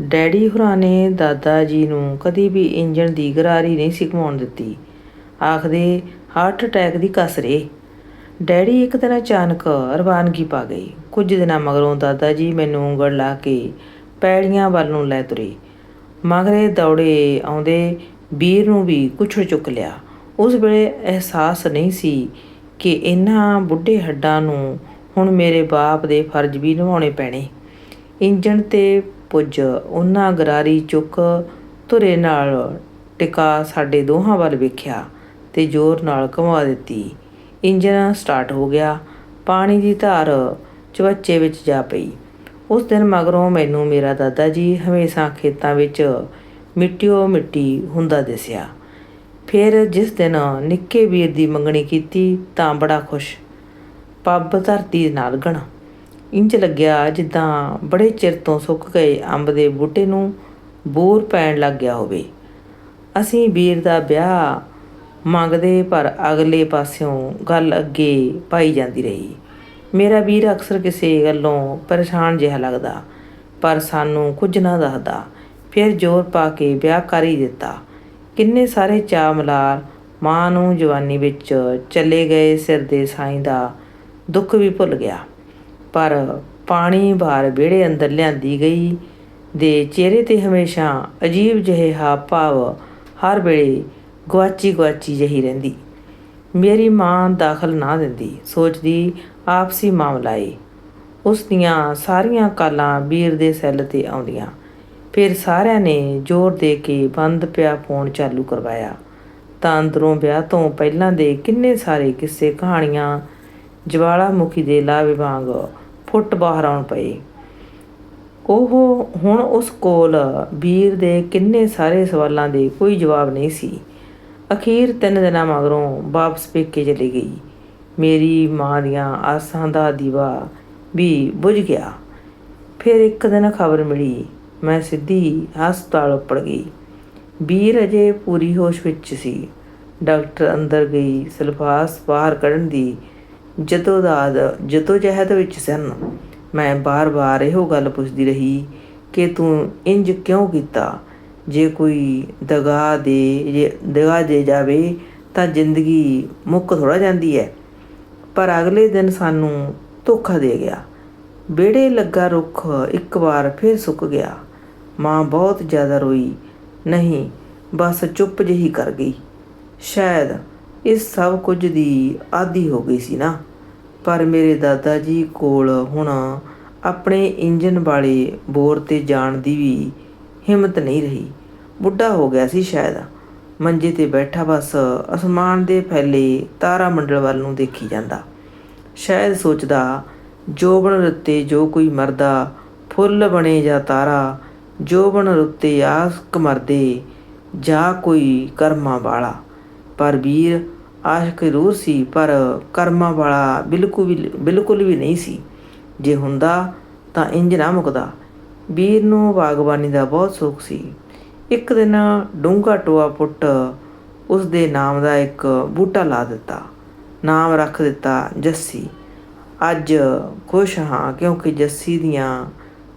Daddy ਹੋਰਾਂ ਨੇ ਦਾਦਾ ਜੀ ਨੂੰ ਕਦੀ ਵੀ ਇੰਜਣ ਦੀ ਗਰਾਰੀ ਨਹੀਂ ਸੀ ਘਮਾਉਣ ਦਿੱਤੀ। ਆਖਦੇ ਹਾਰਟ ਅਟੈਕ ਦੀ ਕਸਰੇ ਡੈਡੀ ਇੱਕ ਦਿਨ ਅਚਾਨਕ ਰਵਾਨਗੀ ਪਾ ਗਈ ਕੁਝ ਦਿਨਾਂ ਮਗਰੋਂ ਦਾਦਾ ਜੀ ਮੈਨੂੰ ਉਂਗਲ ਲਾ ਕੇ ਪੈੜੀਆਂ ਵੱਲ ਨੂੰ ਲੈ ਤੁਰੇ। ਮਗਰੇ ਦੌੜੇ ਆਉਂਦੇ ਵੀਰ ਨੂੰ ਵੀ ਕੁਛ ਚੁੱਕ ਲਿਆ। ਉਸ ਵੇਲੇ ਅਹਿਸਾਸ ਨਹੀਂ ਸੀ ਕਿ ਇਹਨਾਂ ਬੁੱਢੇ ਹੱਡਾਂ ਨੂੰ ਹੁਣ ਮੇਰੇ ਬਾਪ ਦੇ ਫਰਜ਼ ਵੀ ਨਿਭਾਉਣੇ ਪੈਣੇ। ਇੰਜਣ ਤੇ ਪੁੱਜ, ਉਹਨਾਂ ਗਰਾਰੀ ਚੁੱਕ ਧੁਰੇ ਨਾਲ ਟਿਕਾ ਸਾਡੇ ਦੋਹਾਂ ਵੱਲ ਵੇਖਿਆ ਤੇ ਜ਼ੋਰ ਨਾਲ ਘੁਮਾ ਦਿੱਤੀ। ਇੰਜਨ ਸਟਾਰਟ ਹੋ ਗਿਆ। ਪਾਣੀ ਦੀ ਧਾਰ ਚਵੱਚੇ ਵਿੱਚ ਜਾ ਪਈ। ਉਸ ਦਿਨ ਮਗਰੋਂ ਮੈਨੂੰ ਮੇਰਾ ਦਾਦਾ ਜੀ ਹਮੇਸ਼ਾ ਖੇਤਾਂ ਵਿੱਚ ਮਿੱਟੀਓ ਮਿੱਟੀ ਹੁੰਦਾ ਦਿਸਿਆ। ਫਿਰ ਜਿਸ ਦਿਨ ਨਿੱਕੇ ਵੀਰ ਦੀ ਮੰਗਣੀ ਕੀਤੀ ਤਾਂ ਬੜਾ ਖੁਸ਼। ਪੱਬ ਧਰਤੀ ਨਾਲ ਗਣ। ਇੰਜ ਲੱਗਿਆ ਜਿੱਦਾਂ ਬੜੇ ਚਿਰ ਤੋਂ ਸੁੱਕ ਗਏ ਅੰਬ ਦੇ ਬੂਟੇ ਨੂੰ ਬੂਰ ਪੈਣ ਲੱਗ ਗਿਆ ਹੋਵੇ। ਅਸੀਂ ਵੀਰ ਦਾ ਵਿਆਹ ਮੰਗਦੇ ਪਰ ਅਗਲੇ ਪਾਸਿਓਂ ਗੱਲ ਅੱਗੇ ਪਾਈ ਜਾਂਦੀ ਰਹੀ। ਮੇਰਾ ਵੀਰ ਅਕਸਰ ਕਿਸੇ ਗੱਲੋਂ ਪਰੇਸ਼ਾਨ ਜਿਹਾ ਲੱਗਦਾ, ਪਰ ਸਾਨੂੰ ਕੁਝ ਨਾ ਦੱਸਦਾ। ਫਿਰ ਜ਼ੋਰ ਪਾ ਕੇ ਵਿਆਹ ਕਰ ਹੀ ਦਿੱਤਾ। ਕਿੰਨੇ ਸਾਰੇ ਚਾਅ ਮਲਾਰ ਮਾਂ ਨੂੰ ਜਵਾਨੀ ਵਿੱਚ ਚਲੇ ਗਏ ਸਿਰ ਦੇ ਸਾਈਂ ਦਾ ਦੁੱਖ ਵੀ ਭੁੱਲ ਗਿਆ। ਪਰ ਪਾਣੀ ਬਾਹਰ ਵਿਹੜੇ ਅੰਦਰ ਲਿਆਂਦੀ ਗਈ। ਦੇ ਚਿਹਰੇ ਤੇ ਹਮੇਸ਼ਾ ਅਜੀਬ ਜਿਹੇ ਹਾਵ ਭਾਵ ਹਰ ਵੇਲੇ ਗਵਾਚੀ ਗਵਾਚੀ ਜਹੀ ਰਹਿੰਦੀ। ਮੇਰੀ ਮਾਂ ਦਾਖਲ ਨਾ ਦਿੰਦੀ, ਸੋਚਦੀ ਆਪਸੀ ਮਾਮਲਾ ਏ। ਉਸ ਦੀਆਂ ਸਾਰੀਆਂ ਕਾਲਾਂ ਵੀਰ ਦੇ ਸੈੱਲ ਤੇ ਆਉਂਦੀਆਂ। ਫਿਰ ਸਾਰਿਆਂ ਨੇ ਜ਼ੋਰ ਦੇ ਕੇ ਬੰਦ ਪਿਆ ਫੋਨ ਚਾਲੂ ਕਰਵਾਇਆ। ਤਾਂ ਅੰਦਰੋਂ ਵਿਆਹ ਤੋਂ ਪਹਿਲਾਂ ਦੇ ਕਿੰਨੇ ਸਾਰੇ ਕਿੱਸੇ ਕਹਾਣੀਆਂ ਜਵਾਲਾਮੁਖੀ ਦੇ ਲਾਵੇ ਵਾਂਗ ਫੁੱਟ ਬਾਹਰ ਆਉਣ ਪਏ ਉਹ ਹੁਣ ਉਸ ਕੋਲ ਵੀਰ ਦੇ ਕਿੰਨੇ ਸਾਰੇ ਸਵਾਲਾਂ ਦੇ ਕੋਈ ਜਵਾਬ ਨਹੀਂ ਸੀ। ਅਖੀਰ ਤਿੰਨ ਦਿਨਾਂ ਮਗਰੋਂ ਵਾਪਸ ਪੇਕੇ ਚਲੀ ਗਈ। ਮੇਰੀ ਮਾਂ ਦੀਆਂ ਆਸਾਂ ਦਾ ਦੀਵਾ ਵੀ ਬੁਝ ਗਿਆ। ਫਿਰ ਇੱਕ ਦਿਨ ਖਬਰ ਮਿਲੀ, ਮੈਂ ਸਿੱਧੀ ਹਸਪਤਾਲ ਉੱਪੜ ਗਈ। ਵੀਰ ਅਜੇ ਪੂਰੀ ਹੋਸ਼ ਵਿੱਚ ਸੀ। ਡਾਕਟਰ ਅੰਦਰ ਗਈ, ਸਲਫਾਸ ਬਾਹਰ ਕੱਢਣ ਦੀ ਜਦੋਦਾਦ ਜਦੋਜਹਿਦ ਵਿੱਚ ਸਨ, ਮੈਂ ਬਾਰ-ਬਾਰ ਇਹੋ ਗੱਲ ਪੁੱਛਦੀ ਰਹੀ ਕਿ ਤੂੰ ਇੰਜ ਕਿਉਂ ਕੀਤਾ? ਜੇ ਕੋਈ ਦਗਾ ਦੇ, ਜੇ ਦਗਾ ਦੇ ਜਾਵੇ ਤਾਂ ਜ਼ਿੰਦਗੀ ਮੁੱਕ ਥੋੜਾ ਜਾਂਦੀ ਹੈ ਪਰ ਅਗਲੇ ਦਿਨ ਸਾਨੂੰ ਧੋਖਾ ਦੇ ਗਿਆ। ਵਿਹੜੇ ਲੱਗਾ ਰੁੱਖ ਇੱਕ ਵਾਰ ਫਿਰ ਸੁੱਕ ਗਿਆ। ਮਾਂ ਬਹੁਤ ਜ਼ਿਆਦਾ ਰੋਈ। ਨਹੀਂ, ਬਸ ਚੁੱਪ ਜਿਹੀ ਕਰ ਗਈ। ਸ਼ਾਇਦ ਇਸ ਸਭ ਕੁਝ ਦੀ ਆਦੀ ਹੋ ਗਈ ਸੀ ਨਾ। ਪਰ ਮੇਰੇ ਦਾਦਾ ਜੀ ਕੋਲ ਹੁਣ ਆਪਣੇ ਇੰਜਨ ਵਾਲੇ ਬੋਰ ਤੇ ਜਾਣ ਦੀ ਵੀ ਹਿੰਮਤ ਨਹੀਂ ਰਹੀ। ਬੁੱਢਾ ਹੋ ਗਿਆ ਸੀ ਸ਼ਾਇਦ। ਮੰਜੇ ਤੇ ਬੈਠਾ ਬਸ ਅਸਮਾਨ ਦੇ ਫੈਲੇ ਤਾਰਾ ਮੰਡਲ ਵੱਲ ਨੂੰ ਦੇਖੀ ਜਾਂਦਾ। ਸ਼ਾਇਦ ਸੋਚਦਾ, ਜੋਬਨ ਰੁੱਤੇ ਜੋ ਕੋਈ ਮਰਦਾ, ਫੁੱਲ ਬਣੇ ਜਾਂ ਤਾਰਾ, ਜੋਬਨ ਰੁੱਤੇ ਆਸਕ ਮਰਦੇ ਜਾਂ ਕੋਈ ਕਰਮਾਂ ਵਾਲਾ। ਪਰ ਵੀਰ ਆਸ਼ਕ ਜ਼ਰੂਰ ਸੀ, ਪਰ ਕਰਮਾਂ ਵਾਲਾ ਬਿਲਕੁਲ ਵੀ ਬਿਲਕੁਲ ਵੀ ਨਹੀਂ ਸੀ। ਜੇ ਹੁੰਦਾ ਤਾਂ ਇੰਜ ਨਾ ਮੁਕਦਾ। ਵੀਰ ਨੂੰ ਬਾਗਬਾਨੀ ਦਾ ਬਹੁਤ ਸ਼ੌਕ ਸੀ। ਇੱਕ ਦਿਨ ਡੂੰਘਾ ਟੋਆ ਪੁੱਟ ਉਸ ਦੇ ਨਾਮ ਦਾ ਇੱਕ ਬੂਟਾ ਲਾ ਦਿੱਤਾ। ਨਾਮ ਰੱਖ ਦਿੱਤਾ ਜੱਸੀ। ਅੱਜ ਖੁਸ਼ ਹਾਂ, ਕਿਉਂਕਿ ਜੱਸੀ ਦੀਆਂ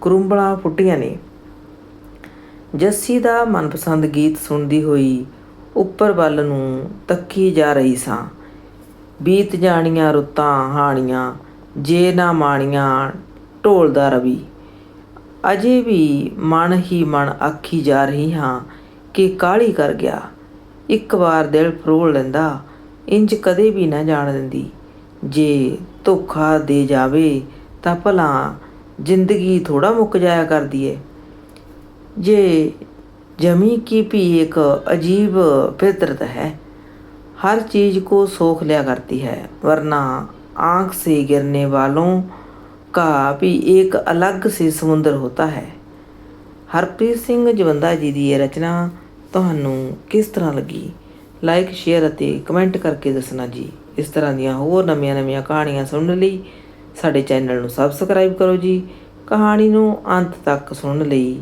ਕਰੁੰਬਲਾਂ ਫੁੱਟੀਆਂ ਨੇ। ਜੱਸੀ ਦਾ ਮਨਪਸੰਦ ਗੀਤ ਸੁਣਦੀ ਹੋਈ ਉੱਪਰ ਵੱਲ ਨੂੰ ਤੱਕੀ ਜਾ ਰਹੀ ਸਾਂ। ਬੀਤ ਜਾਣੀਆਂ ਰੁੱਤਾਂ ਹਾਣੀਆਂ, ਜੇ ਨਾ ਮਾਣੀਆਂ ਢੋਲਦਾ ਰਵੀ। ਅਜੇ ਵੀ ਮਨ ਹੀ ਮਨ ਆਖੀ ਜਾ ਰਹੀ ਹਾਂ ਕਿ ਕਾਲੀ ਕਰ ਗਿਆ। ਇੱਕ ਵਾਰ ਦਿਲ ਫਰੋਲ ਲੈਂਦਾ, ਇੰਜ ਕਦੇ ਵੀ ਨਾ ਜਾਣ ਦਿੰਦੀ। ਜੇ ਧੋਖਾ ਦੇ ਜਾਵੇ ਤਾਂ ਭਲਾ ਜ਼ਿੰਦਗੀ ਥੋੜਾ ਮੁੱਕ ਜਾਇਆ ਕਰਦੀ ਏ। ਜੇ जमी की भी एक अजीब फितरत है हर चीज को सोख लिया करती है वरना आंख से गिरने वालों का भी एक अलग से समुंदर होता है ਹਰਪ੍ਰੀਤ ਸਿੰਘ ਜਵੰਦਾ ਜੀ ਦੀ ਇਹ ਰਚਨਾ ਤੁਹਾਨੂੰ ਕਿਸ ਤਰ੍ਹਾਂ ਲੱਗੀ ਲਾਈਕ ਸ਼ੇਅਰ ਅਤੇ ਕਮੈਂਟ ਕਰਕੇ ਦੱਸਣਾ ਜੀ ਇਸ ਤਰ੍ਹਾਂ ਦੀਆਂ ਹੋਰ ਨਵੀਆਂ-ਨਵੀਆਂ ਕਹਾਣੀਆਂ ਸੁਣਨ ਲਈ ਸਾਡੇ ਚੈਨਲ ਨੂੰ ਸਬਸਕ੍ਰਾਈਬ ਕਰੋ ਜੀ ਕਹਾਣੀ ਨੂੰ ਅੰਤ ਤੱਕ ਸੁਣਨ ਲਈ